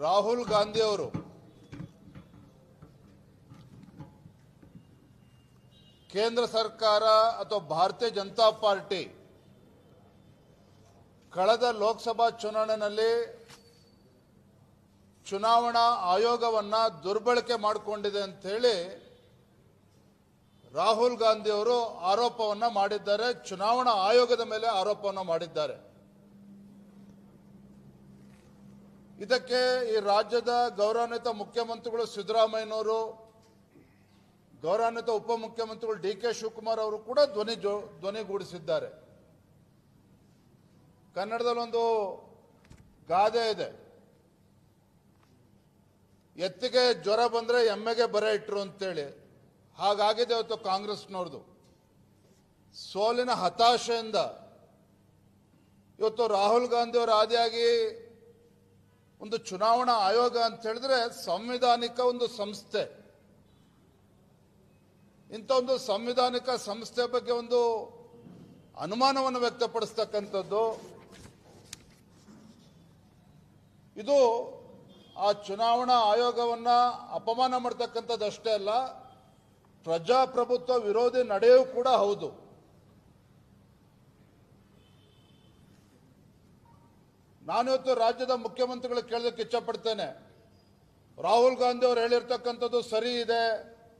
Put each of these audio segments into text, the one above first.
ರಾಹುಲ್ ಗಾಂಧಿ ಅವರು ಕೇಂದ್ರ ಸರ್ಕಾರ ಅಥವಾ ಭಾರತೀಯ ಜನತಾ ಪಾರ್ಟಿ ಕಳೆದ ಲೋಕಸಭಾ ಚುನಾವಣೆಯಲ್ಲಿ ಚುನಾವಣಾ ಆಯೋಗವನ್ನ ದುರ್ಬಳಕೆ ಮಾಡಿಕೊಂಡಿದೆ ಅಂತ ಹೇಳಿ ರಾಹುಲ್ ಗಾಂಧಿ ಅವರು ಆರೋಪವನ್ನ ಮಾಡಿದ್ದಾರೆ. ಚುನಾವಣಾ ಆಯೋಗದ ಮೇಲೆ ಆರೋಪವನ್ನ ಮಾಡಿದ್ದಾರೆ. ಇದಕ್ಕೆ ಈ ರಾಜ್ಯದ ಗೌರವಾನ್ವಿತ ಮುಖ್ಯಮಂತ್ರಿಗಳು ಸಿದ್ದರಾಮಯ್ಯನವರು, ಗೌರವಾನ್ವಿತ ಉಪಮುಖ್ಯಮಂತ್ರಿಗಳು ಡಿ ಕೆ ಶಿವಕುಮಾರ್ ಅವರು ಕೂಡ ಧ್ವನಿ ಜೋ ಧ್ವನಿಗೂಡಿಸಿದ್ದಾರೆ ಕನ್ನಡದಲ್ಲಿ ಒಂದು ಗಾದೆ ಇದೆ. ಎತ್ತಿಗೆ ಜ್ವರ ಬಂದರೆ ಎಮ್ಮೆಗೆ ಬರ ಇಟ್ರು ಅಂತೇಳಿ. ಹಾಗಾಗಿದೆ ಇವತ್ತು ಕಾಂಗ್ರೆಸ್ನವ್ರದ್ದು ಸೋಲಿನ ಹತಾಶೆಯಿಂದ ಇವತ್ತು ರಾಹುಲ್ ಗಾಂಧಿಯವರು ಆದಿಯಾಗಿ ಒಂದು ಚುನಾವಣಾ ಆಯೋಗ ಅಂತ ಹೇಳಿದ್ರೆ ಸಂವಿಧಾನಿಕ ಒಂದು ಸಂಸ್ಥೆ. ಇಂಥ ಒಂದು ಸಂವಿಧಾನಿಕ ಸಂಸ್ಥೆ ಬಗ್ಗೆ ಒಂದು ಅನುಮಾನವನ್ನು ವ್ಯಕ್ತಪಡಿಸ್ತಕ್ಕಂಥದ್ದು. ಇದು ಆ ಚುನಾವಣಾ ಆಯೋಗವನ್ನ ಅಪಮಾನ ಮಾಡ್ತಕ್ಕಂಥದ್ದು ಅಷ್ಟೇ ಅಲ್ಲ, ಪ್ರಜಾಪ್ರಭುತ್ವ ವಿರೋಧಿ ನಡೆಯೂ ಕೂಡ ಹೌದು. ನಾನಿವತ್ತು ರಾಜ್ಯದ ಮುಖ್ಯಮಂತ್ರಿಗಳು ಕೇಳೋದಕ್ಕೆ ಇಚ್ಛಪಡ್ತೇನೆ. ರಾಹುಲ್ ಗಾಂಧಿ ಅವರು ಹೇಳಿರ್ತಕ್ಕಂಥದ್ದು ಸರಿ ಇದೆ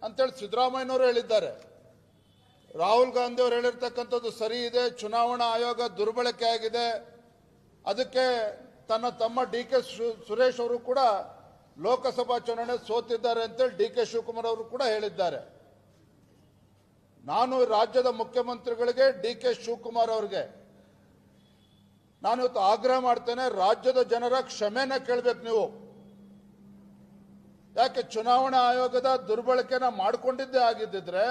ಅಂತೇಳಿ ಸಿದ್ದರಾಮಯ್ಯನವರು ಹೇಳಿದ್ದಾರೆ. ರಾಹುಲ್ ಗಾಂಧಿ ಅವರು ಹೇಳಿರ್ತಕ್ಕಂಥದ್ದು ಸರಿ ಇದೆ, ಚುನಾವಣಾ ಆಯೋಗ ದುರ್ಬಳಕೆ ಆಗಿದೆ. ಅದಕ್ಕೆ ತನ್ನ ತಮ್ಮ ಡಿ ಕೆ ಸುರೇಶ್ ಅವರು ಕೂಡ ಲೋಕಸಭಾ ಚುನಾವಣೆ ಸೋತಿದ್ದಾರೆ ಅಂತೇಳಿ ಡಿ ಕೆ ಶಿವಕುಮಾರ್ ಅವರು ಕೂಡ ಹೇಳಿದ್ದಾರೆ. ನಾನು ರಾಜ್ಯದ ಮುಖ್ಯಮಂತ್ರಿಗಳಿಗೆ ಡಿ ಕೆ ಶಿವಕುಮಾರ್ ಅವರಿಗೆ ನಾನು ಇವತ್ತು ಆಗ್ರಹ ಮಾಡ್ತೇನೆ, ರಾಜ್ಯದ ಜನರ ಕ್ಷಮೆನ ಕೇಳಬೇಕು ನೀವು. ಯಾಕೆ ಚುನಾವಣಾ ಆಯೋಗದ ದುರ್ಬಳಕೆನ ಮಾಡಿಕೊಂಡಿದ್ದೇ ಆಗಿದ್ದಿದ್ರೆ,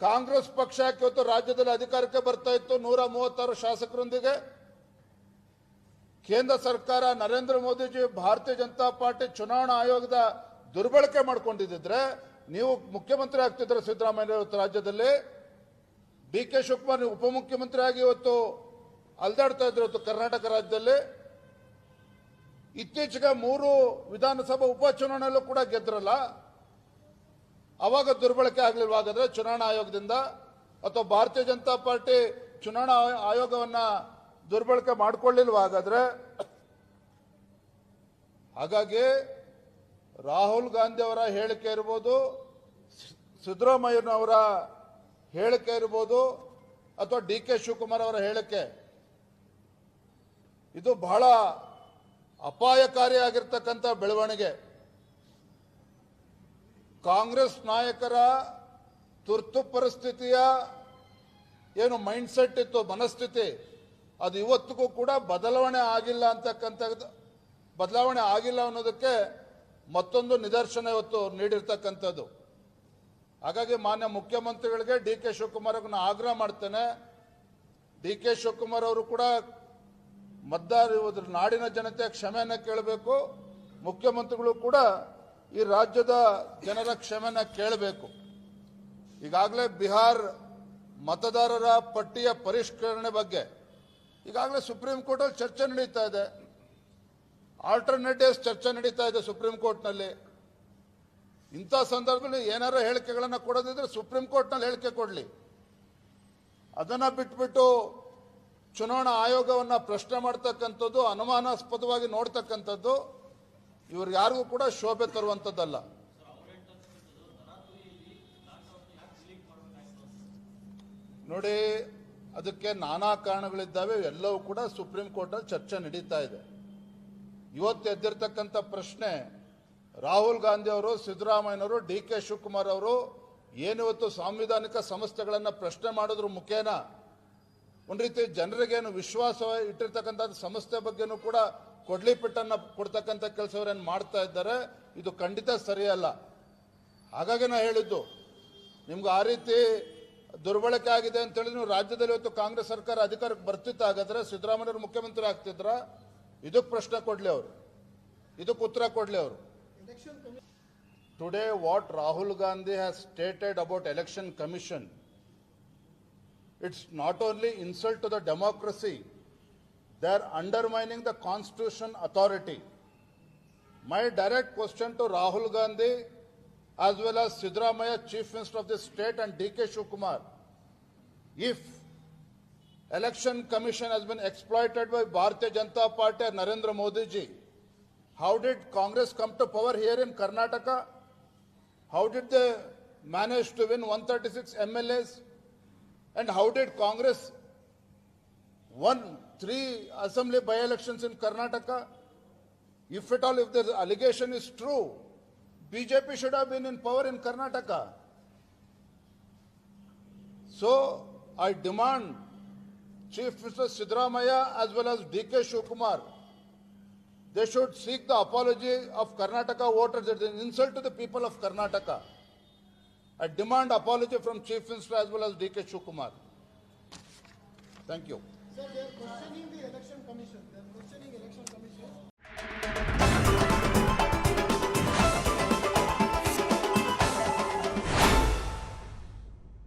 ಕಾಂಗ್ರೆಸ್ ಪಕ್ಷ ಯಾಕೆ ಇವತ್ತು ರಾಜ್ಯದಲ್ಲಿ ಅಧಿಕಾರಕ್ಕೆ ಬರ್ತಾ ಇತ್ತು ನೂರ ಮೂವತ್ತಾರು ಶಾಸಕರೊಂದಿಗೆ? ಕೇಂದ್ರ ಸರ್ಕಾರ ನರೇಂದ್ರ ಮೋದಿಜಿ ಭಾರತೀಯ ಜನತಾ ಪಾರ್ಟಿ ಚುನಾವಣಾ ಆಯೋಗದ ದುರ್ಬಳಕೆ ಮಾಡ್ಕೊಂಡಿದ್ದಿದ್ರೆ, ನೀವು ಮುಖ್ಯಮಂತ್ರಿ ಆಗ್ತಿದ್ರೆ ಸಿದ್ದರಾಮಯ್ಯ ಇವತ್ತು ರಾಜ್ಯದಲ್ಲಿ, ಡಿ ಕೆ ಶಿವಕುಮಾರ್ ನೀವು ಉಪಮುಖ್ಯಮಂತ್ರಿ ಆಗಿ ಇವತ್ತು ಅಲ್ದಾಡ್ತಾ ಇದ್ರು ಕರ್ನಾಟಕ ರಾಜ್ಯದಲ್ಲಿ. ಇತ್ತೀಚೆಗೆ ಮೂರು ವಿಧಾನಸಭಾ ಉಪಚುನಾವಣೆಯಲ್ಲೂ ಕೂಡ ಗೆದ್ರಲ್ಲ. ಅವಾಗ ದುರ್ಬಳಕೆ ಆಗಲಿಲ್ವಾಗಾದ್ರೆ ಚುನಾವಣಾ ಆಯೋಗದಿಂದ? ಅಥವಾ ಭಾರತೀಯ ಜನತಾ ಪಾರ್ಟಿ ಚುನಾವಣಾ ಆಯೋ- ಆಯೋಗವನ್ನ ದುರ್ಬಳಕೆ ಮಾಡಿಕೊಳ್ಳಿಲ್ವಾಗಾದ್ರೆ ಹಾಗಾಗಿ ರಾಹುಲ್ ಗಾಂಧಿ ಅವರ ಹೇಳಿಕೆ ಇರ್ಬೋದು ಸಿದ್ದರಾಮಯ್ಯನವರ ಹೇಳಿಕೆ ಇರ್ಬೋದು, ಅಥವಾ ಡಿ ಕೆ ಶಿವಕುಮಾರ್ ಅವರ ಹೇಳಿಕೆ. ಇದು ಬಹಳ ಅಪಾಯಕಾರಿಯಾಗಿರ್ತಕ್ಕಂಥ ಬೆಳವಣಿಗೆ. ಕಾಂಗ್ರೆಸ್ ನಾಯಕರ ತುರ್ತು ಪರಿಸ್ಥಿತಿಯ ಏನು ಮೈಂಡ್ಸೆಟ್ ಇತ್ತು, ಮನಸ್ಥಿತಿ, ಅದು ಇವತ್ತಿಗೂ ಕೂಡ ಬದಲಾವಣೆ ಆಗಿಲ್ಲ ಅಂತಕ್ಕಂಥದ್ದು ಬದಲಾವಣೆ ಆಗಿಲ್ಲ ಅನ್ನೋದಕ್ಕೆ ಮತ್ತೊಂದು ನಿದರ್ಶನ ಇವತ್ತು ನೀಡಿರ್ತಕ್ಕಂಥದ್ದು. ಹಾಗಾಗಿ ಮಾನ್ಯ ಮುಖ್ಯಮಂತ್ರಿಗಳಿಗೆ ಡಿ ಕೆ ಶಿವಕುಮಾರ್ ಆಗ್ರಹ ಮಾಡ್ತೇನೆ. ಡಿ ಕೆ ಶಿವಕುಮಾರ್ ಅವರು ಕೂಡ ಮತದಾರ ನಾಡಿನ ಜನತೆಯ ಕ್ಷಮೆಯನ್ನು ಕೇಳಬೇಕು. ಮುಖ್ಯಮಂತ್ರಿಗಳು ಕೂಡ ಈ ರಾಜ್ಯದ ಜನರ ಕ್ಷಮೆಯನ್ನು ಕೇಳಬೇಕು. ಈಗಾಗಲೇ ಬಿಹಾರ್ ಮತದಾರರ ಪಟ್ಟಿಯ ಪರಿಷ್ಕರಣೆ ಬಗ್ಗೆ ಈಗಾಗಲೇ ಸುಪ್ರೀಂ ಕೋರ್ಟಲ್ಲಿ ಚರ್ಚೆ ನಡೀತಾ ಇದೆ. ಆಲ್ಟರ್ನೇಟಿವ್ಸ್ ಚರ್ಚೆ ನಡೀತಾ ಇದೆ ಸುಪ್ರೀಂ ಕೋರ್ಟ್ನಲ್ಲಿ. ಇಂಥ ಸಂದರ್ಭದಲ್ಲಿ ಏನಾರ ಹೇಳಿಕೆಗಳನ್ನು ಕೊಡೋದಿದ್ರೆ ಸುಪ್ರೀಂ ಕೋರ್ಟ್ನಲ್ಲಿ ಹೇಳಿಕೆ ಕೊಡಲಿ. ಅದನ್ನು ಬಿಟ್ಬಿಟ್ಟು ಚುನಾವಣಾ ಆಯೋಗವನ್ನು ಪ್ರಶ್ನೆ ಮಾಡ್ತಕ್ಕಂಥದ್ದು, ಅನುಮಾನಾಸ್ಪದವಾಗಿ ನೋಡ್ತಕ್ಕಂಥದ್ದು, ಇವ್ರು ಯಾರಿಗೂ ಕೂಡ ಶೋಭೆ ತರುವಂಥದ್ದಲ್ಲ. ನೋಡಿ, ಅದಕ್ಕೆ ನಾನಾ ಕಾರಣಗಳಿದ್ದಾವೆ, ಎಲ್ಲವೂ ಕೂಡ ಸುಪ್ರೀಂ ಕೋರ್ಟಲ್ಲಿ ಚರ್ಚೆ ನಡೀತಾ ಇದೆ. ಇವತ್ತು ಎದ್ದಿರ್ತಕ್ಕಂಥ ಪ್ರಶ್ನೆ, ರಾಹುಲ್ ಗಾಂಧಿ ಅವರು ಸಿದ್ದರಾಮಯ್ಯನವರು ಡಿ ಕೆ ಶಿವಕುಮಾರ್ ಅವರು, ಏನಿವತ್ತು ಸಾಂವಿಧಾನಿಕ ಸಂಸ್ಥೆಗಳನ್ನು ಪ್ರಶ್ನೆ ಮಾಡೋದ್ರ ಮುಖೇನ? ಒಂದು ರೀತಿ ಜನರಿಗೇನು ವಿಶ್ವಾಸ ಇಟ್ಟಿರ್ತಕ್ಕಂಥ ಸಂಸ್ಥೆ ಬಗ್ಗೆನೂ ಕೂಡ ಕೊಡ್ಲಿ ಪಿಟ್ಟನ್ನು ಕೊಡ್ತಕ್ಕಂಥ ಕೆಲಸವರೇನು ಮಾಡ್ತಾ ಇದ್ದಾರೆ, ಇದು ಖಂಡಿತ ಸರಿಯಲ್ಲ. ಹಾಗಾಗಿ ನಾ ಹೇಳಿದ್ದು, ನಿಮ್ಗೆ ಆ ರೀತಿ ದುರ್ಬಳಕೆ ಆಗಿದೆ ಅಂತ ಹೇಳಿ ನೀವು ರಾಜ್ಯದಲ್ಲಿ ಇವತ್ತು ಕಾಂಗ್ರೆಸ್ ಸರ್ಕಾರ ಅಧಿಕಾರಕ್ಕೆ ಬರ್ತಿತ್ತು ಹಾಗಾದ್ರೆ ಸಿದ್ದರಾಮಯ್ಯವರು ಮುಖ್ಯಮಂತ್ರಿ ಆಗ್ತಿದ್ರ? ಇದಕ್ಕೆ ಪ್ರಶ್ನೆ ಕೊಡಲಿ ಅವರು. ಇದಕ್ಕೆ ಉತ್ತರ ಕೊಡಲಿ ಅವರು. Today what Rahul Gandhi has stated about election commission it's not only insult to the democracy, they are undermining the constitution authority. My direct question to Rahul Gandhi as well as Sidramaya, Chief Minister of the state and DK Shivakumar. If election commission has been exploited by Bharatiya Janata Party and Narendra Modi ji, how did Congress come to power here in Karnataka? How did they manage to win 136 MLAs? And how did Congress won three assembly by-elections in Karnataka? If at all, if the allegation is true, BJP should have been in power in Karnataka. So I demand Chief Minister Sidramaya as well as DK Shukumar, they should seek the apology of Karnataka voters. It's an insult to the people of Karnataka. I demand apology from Chief Minister as well as DK Shivakumar. Thank you. Sir, they are questioning the election commission. They are questioning election commission.